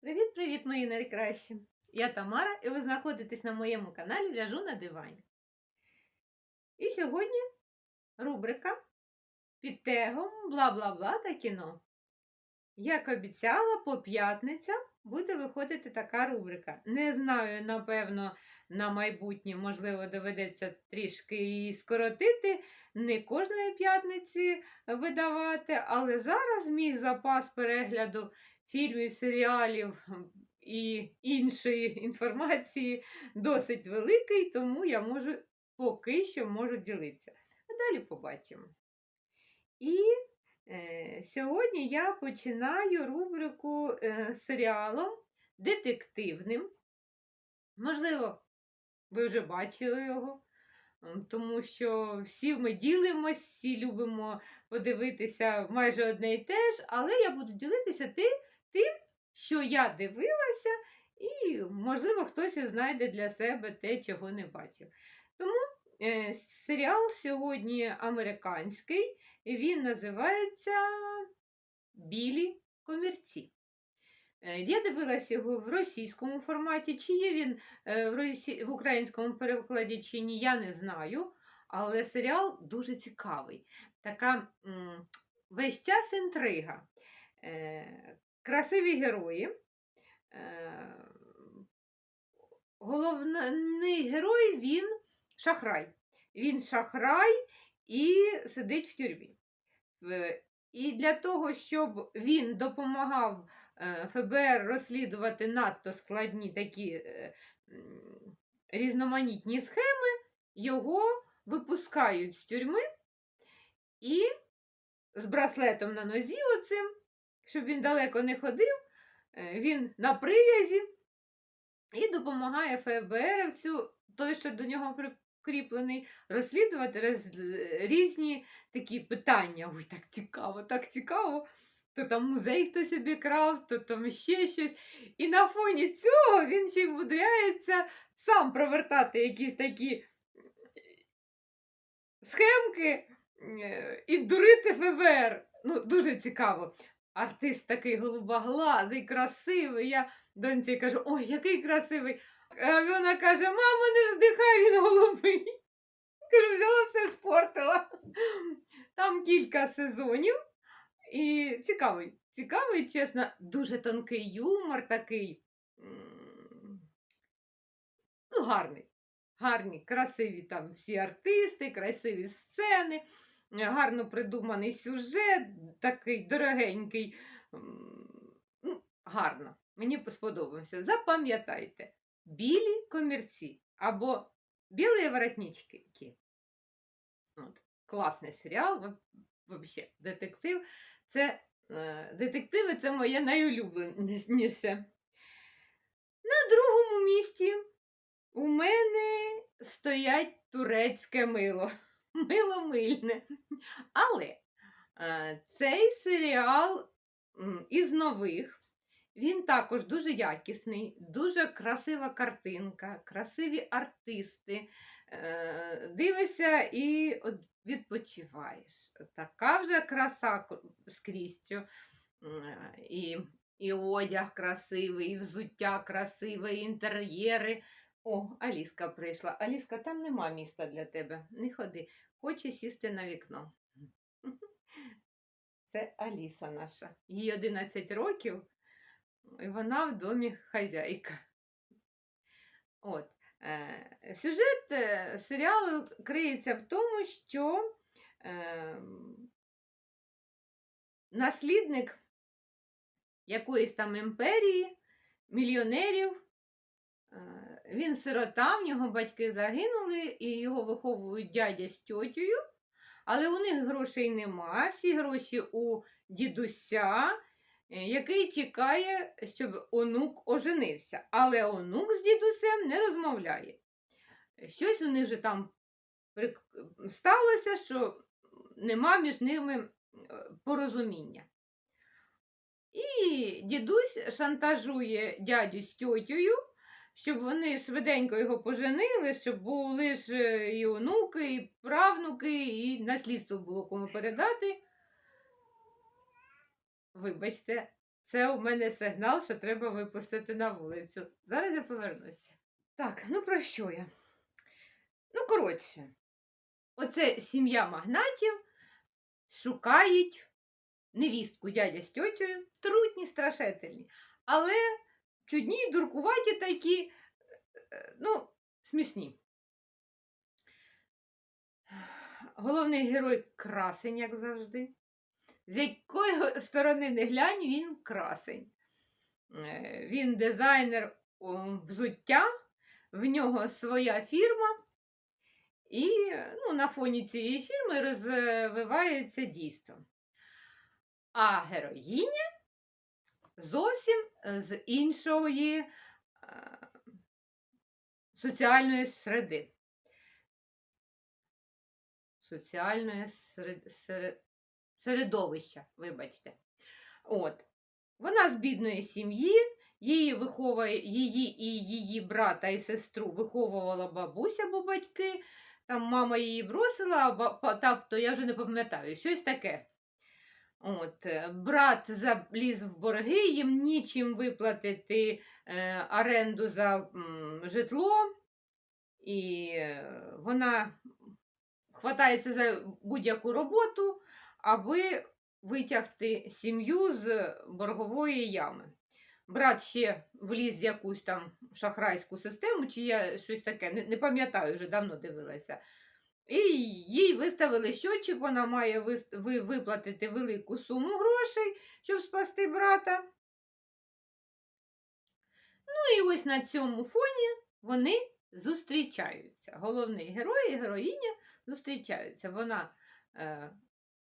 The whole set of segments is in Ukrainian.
Привіт-привіт, мої найкращі! Я Тамара, і ви знаходитесь на моєму каналі В'яжу на дивані. І сьогодні рубрика під тегом бла-бла-бла та кіно. Як обіцяла, по п'ятницям буде виходити така рубрика. Не знаю, напевно, на майбутнє, можливо, доведеться трішки її скоротити, не кожної п'ятниці видавати, але зараз мій запас перегляду фільмів, серіалів і іншої інформації досить великий, тому я можу поки що можу ділитися. А далі побачимо. І е, сьогодні я починаю рубрику е, серіалом детективним. Можливо, ви вже бачили його. Тому що всі ми ділимось, всі любимо подивитися майже одне і те ж, але я буду ділитися тим, тим, що я дивилася, і, можливо, хтось і знайде для себе те, чого не бачив. Тому е, серіал сьогодні американський, він називається Білі комірці. Е, Я дивилася його в російському форматі, чи є він е, в, українському перекладі, чи ні, я не знаю. Але серіал дуже цікавий. Така весь час інтрига. Красиві герої. Е, головний герой він шахрай. Він шахрай і сидить в тюрмі. І для того, щоб він допомагав е, ФБР розслідувати надто складні такі е, різноманітні схеми, його випускають з тюрми і з браслетом на нозі, оцим, щоб він далеко не ходив, е, він на прив'язі і допомагає ФБРівцю, той, що до нього прикріплений, розслідувати роз- різні такі питання. Ой, так цікаво, так цікаво. То там музей хтось обікрав, то там ще щось. І на фоні цього він ще й мудряється сам провертати якісь такі схемки е, і дурити ФБР. Ну, дуже цікаво. Артист такий голубоглазий, красивий. Я доньці кажу, ой, який красивий. А вона каже, мамо, не вздихай, він голубий. Кажу, взяла все спортила. Там кілька сезонів. І цікавий, цікавий, чесно, дуже тонкий юмор такий. Ну, гарний. Гарні, красиві там всі артисти, красиві сцени, гарно придуманий сюжет, такий дорогенький. Ну, гарно. Мені сподобався. Запам'ятайте, білі комірці або білі воротнички. От. Класний серіал, вообще, детектив. Це е, детективи це моє найулюбленіше. На другому місці у мене стоять турецьке мило. Мило мильне. Але е, цей серіал із нових. Він також дуже якісний, дуже красива картинка, красиві артисти. Е, дивишся і відпочиваєш. Така вже краса скрізь. І, і одяг красивий, і взуття красиве, і інтер'єри. О, Аліска прийшла. Аліска, там нема міста для тебе. Не ходи. Хоче сісти на вікно. Це Аліса наша. Їй 11 років, і вона в домі хазяйка. От. Е, сюжет е, серіалу криється в тому, що е, наслідник якоїсь там імперії, мільйонерів, він сирота, в нього батьки загинули, і його виховують дядя з тьотею, але у них грошей нема, всі гроші у дідуся, е, який чекає, щоб онук оженився. Але онук з дідусем не розмовляє. Щось у них вже там сталося, що нема між ними е, порозуміння. І дідусь шантажує дядю з тьотею, щоб вони швиденько його поженили, щоб були ж е, і онуки, і правнуки, і наслідство було кому передати. Вибачте, це у мене сигнал, що треба випустити на вулицю. Зараз я повернуся. Так, ну про що я? Ну, коротше, оце сім'я магнатів шукають невістку дядя з тьотєю, трутні, страшительні. Але чудні, дуркуваті такі, е, ну, смішні. Головний герой красень, як завжди. З якої сторони не глянь, він красень. Е, Він дизайнер взуття, в нього своя фірма, і ну, на фоні цієї фірми розвивається дійство. А героїня зовсім з іншої е, соціальної середи. Соціальної серед, серед, середовища, вибачте. От. Вона з бідної сім'ї, її виховує її і її брата і сестру виховувала бабуся, бо батьки. Там мама її бросила, а ба- тобто я вже не пам'ятаю, щось таке. От, е, брат заліз в борги, їм нічим виплатити е, оренду за м, житло, і е, вона хватається за будь-яку роботу, аби витягти сім'ю з боргової ями. Брат ще вліз в якусь там шахрайську систему, чи я щось таке, не, не пам'ятаю, вже давно дивилася. І їй виставили щочик, вона має виплатити велику суму грошей, щоб спасти брата. Ну і ось на цьому фоні вони зустрічаються. Головний герой і героїня зустрічаються. Вона е,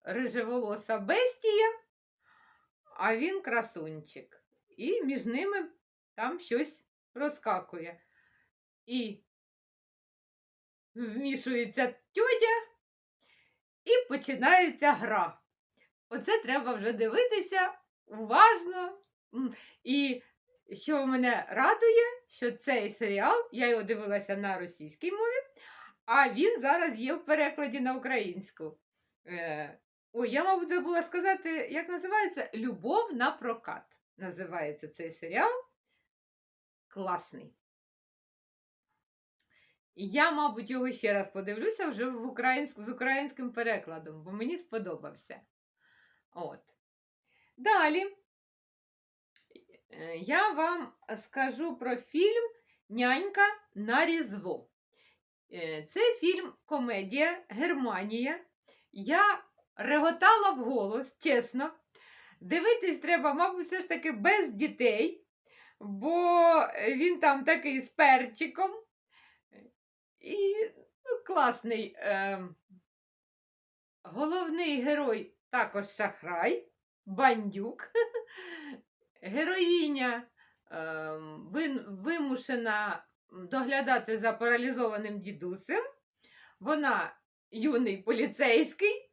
рижеволоса бестія, а він красунчик. І між ними там щось розкакує. І вмішується тьотя, і починається гра. Оце треба вже дивитися уважно. І що мене радує, що цей серіал, я його дивилася на російській мові, а він зараз є в перекладі на українську. Е, Ой, я, мабуть, забула сказати, як називається Любов на прокат. Називається цей серіал. Класний. Я, мабуть, його ще раз подивлюся вже в українськ... з українським перекладом, бо мені сподобався. От. Далі е, я вам скажу про фільм Нянька на Різдво. Е, Це фільм комедія Германія. Я реготала вголос, чесно. Дивитись треба, мабуть, все ж таки без дітей, бо він там такий з перчиком. І ну, класний. Е, головний герой також шахрай, бандюк. Героїня е, вимушена доглядати за паралізованим дідусем. Вона юний поліцейський.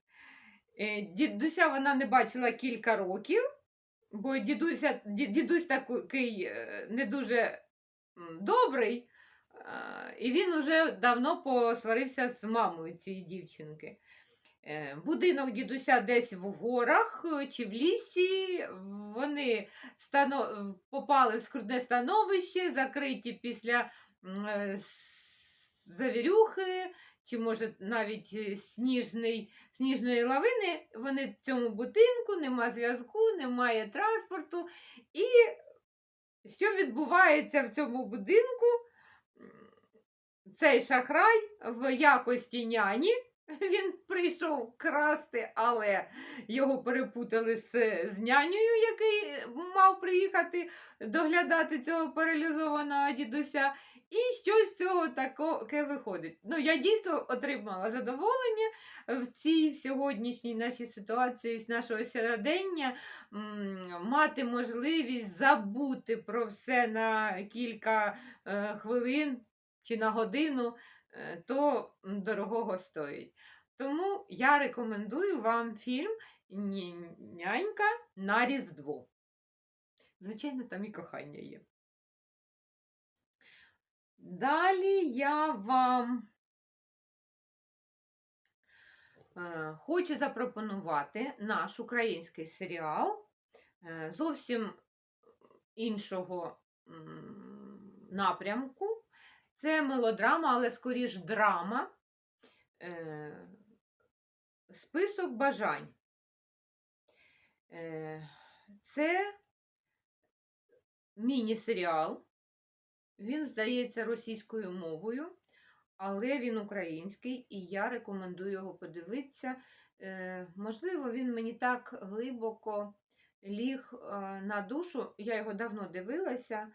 Е, Дідуся вона не бачила кілька років, бо дідуся, дідусь такий е, не дуже добрий, і він уже давно посварився з мамою цієї дівчинки. Е, Будинок дідуся десь в горах е, чи в лісі. Вони стано... попали в скрутне становище, закриті після е, завірюхи, чи може навіть сніжний, сніжної лавини. Вони в цьому будинку, нема зв'язку, немає транспорту. І що відбувається в цьому будинку? Цей шахрай в якості няні. Він прийшов красти, але його перепутали з, з нянею, який мав приїхати доглядати цього паралізованого дідуся. І щось з цього таке виходить. Ну, я дійсно отримала задоволення в цій сьогоднішній нашій ситуації з нашого сьогодення мати можливість забути про все на кілька е, хвилин чи на годину, е, то дорогого стоїть. Тому я рекомендую вам фільм «Ні- Нянька на Різдво. Звичайно, там і кохання є. Далі я вам е, хочу запропонувати наш український серіал е, зовсім іншого напрямку. Це мелодрама, але скоріш драма. Е, Список бажань. Е, Це міні-серіал. Він здається російською мовою, але він український, і я рекомендую його подивитися. Е, Можливо, він мені так глибоко ліг е, на душу. Я його давно дивилася.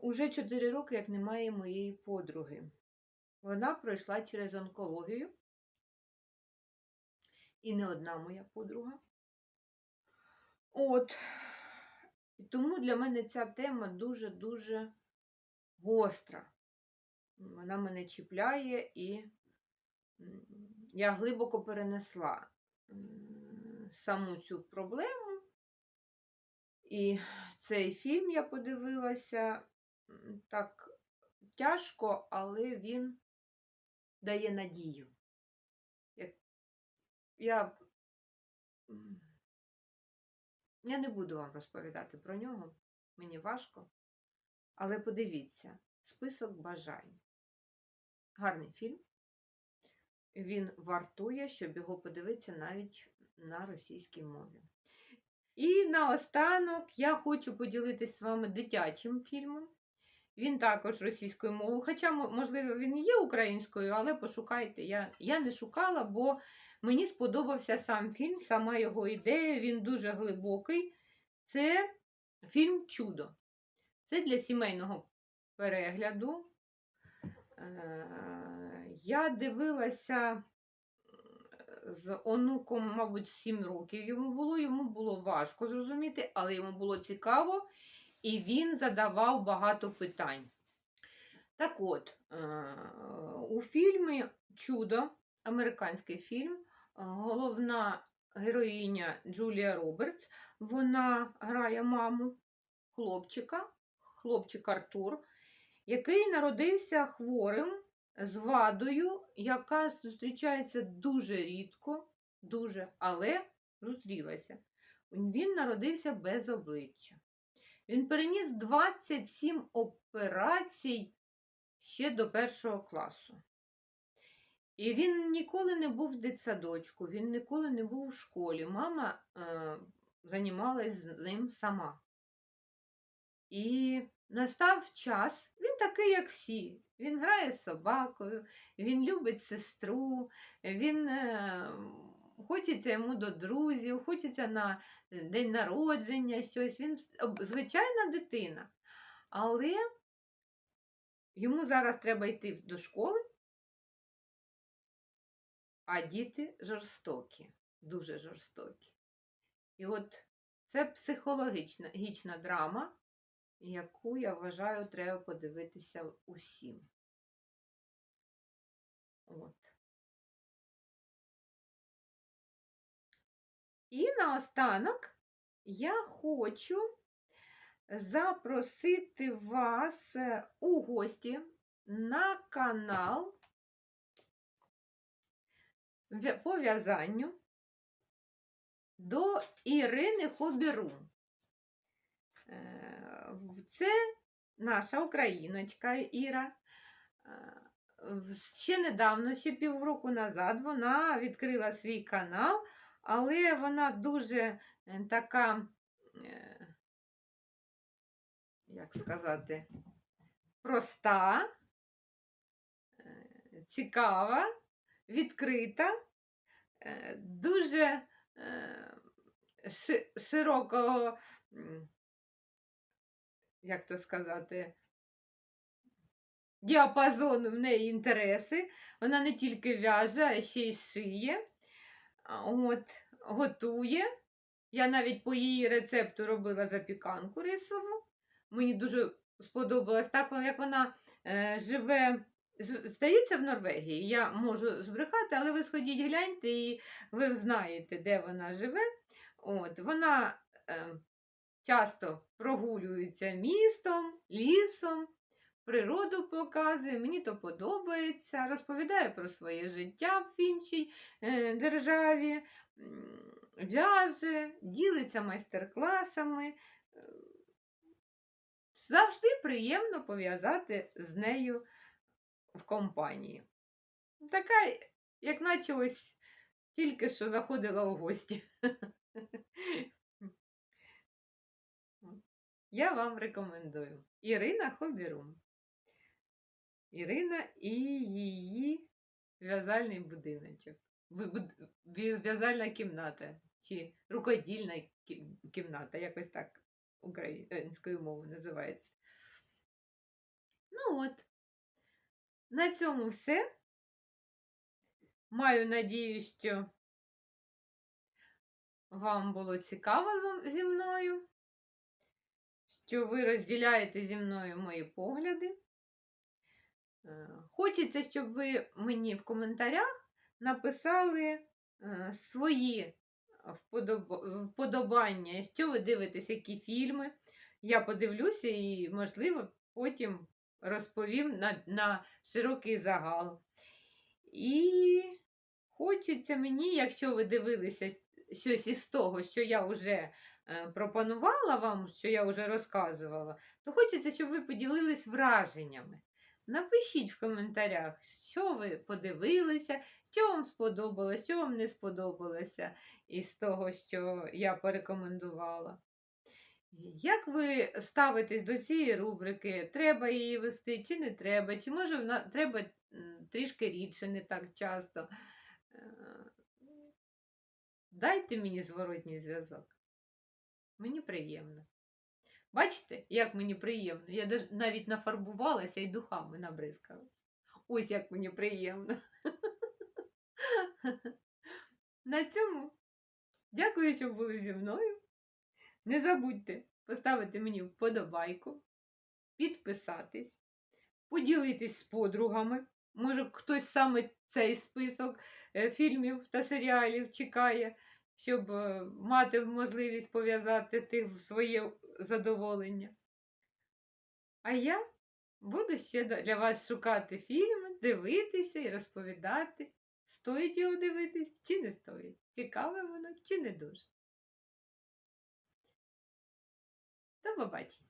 Уже 4 роки, як немає моєї подруги. Вона пройшла через онкологію. І не одна моя подруга. От. І тому для мене ця тема дуже-дуже гостра. Вона мене чіпляє і я глибоко перенесла саму цю проблему. І цей фільм я подивилася так тяжко, але він дає надію. Я, я не буду вам розповідати про нього, мені важко. Але подивіться, список бажань. Гарний фільм. Він вартує, щоб його подивитися навіть на російській мові. І наостанок я хочу поділитися з вами дитячим фільмом. Він також російською мовою, хоча, можливо, він є українською, але пошукайте. Я, я не шукала, бо мені сподобався сам фільм, сама його ідея, він дуже глибокий. Це фільм Чудо. Це для сімейного перегляду. Е, Я дивилася з онуком, мабуть, 7 років йому було. Йому було важко зрозуміти, але йому було цікаво, і він задавав багато питань. Так от, е, у фільмі Чудо, американський фільм, е, головна героїня Джулія Робертс, вона грає маму хлопчика, хлопчик Артур, який народився хворим з вадою, яка зустрічається дуже рідко, дуже, але зустрілася. Він народився без обличчя. Він переніс 27 операцій ще до першого класу. І він ніколи не був в дитсадочку, він ніколи не був у школі. Мама е, займалась з ним сама. І настав час, він такий, як всі. Він грає з собакою, він любить сестру, він е, хочеться йому до друзів, хочеться на день народження щось. Він звичайна дитина. Але йому зараз треба йти до школи, а діти жорстокі, дуже жорстокі. І от це психологічна гічна драма, яку я вважаю, треба подивитися усім. От. І наостанок я хочу запросити вас е, у гості на канал в'я- по в'язанню до Ірини Хобірун. Е, Це наша україночка Іра. Е, Ще недавно, ще півроку назад, вона відкрила свій канал, але вона дуже е, така, як сказати, проста, цікава, відкрита, дуже широкого, як то сказати, діапазону в неї інтереси. Вона не тільки в'яже, а ще й шиє. От, готує. Я навіть по її рецепту робила запіканку рисову. Мені дуже сподобалось так, як вона е, живе. Здається, в Норвегії. Я можу збрехати, але ви сходіть гляньте і ви знаєте, де вона живе. От, вона е, часто прогулюється містом, лісом, природу показує, мені то подобається, розповідає про своє життя в іншій е, державі. В'яже, ділиться майстер-класами. Е, Завжди приємно пов'язати з нею в компанії. Така, як наче ось тільки що заходила у гості. Я вам рекомендую. Ірина Хобірум. Ірина і її в'язальний будиночок. В'язальна кімната чи рукодільна кімната, якось так українською мовою називається. Ну от, на цьому все. Маю надію, що вам було цікаво зі мною, що ви розділяєте зі мною мої погляди. Е, Хочеться, щоб ви мені в коментарях написали е, свої вподобання, що ви дивитесь, які фільми. Я подивлюся і, можливо, потім розповім на, на широкий загал. І хочеться мені, якщо ви дивилися щось із того, що я вже пропонувала вам, що я вже розказувала, то хочеться, щоб ви поділились враженнями. Напишіть в коментарях, що ви подивилися, що вам сподобалось, що вам не сподобалося із того, що я порекомендувала. Як ви ставитесь до цієї рубрики? Треба її вести чи не треба? Чи може вона треба трішки рідше, не так часто? Е, Дайте мені зворотній зв'язок. Мені приємно. Бачите, як мені приємно? Я навіть нафарбувалася і духами набризкалася. Ось як мені приємно. На цьому дякую, що були зі мною. Не забудьте поставити мені вподобайку, підписатись, поділитись з подругами. Може, хтось саме цей список е, фільмів та серіалів чекає, щоб е, мати можливість пов'язати тих своє задоволення. А я буду ще для вас шукати фільми, дивитися і розповідати, стоїть його дивитись чи не стоїть. Цікаве воно чи не дуже. До побачення.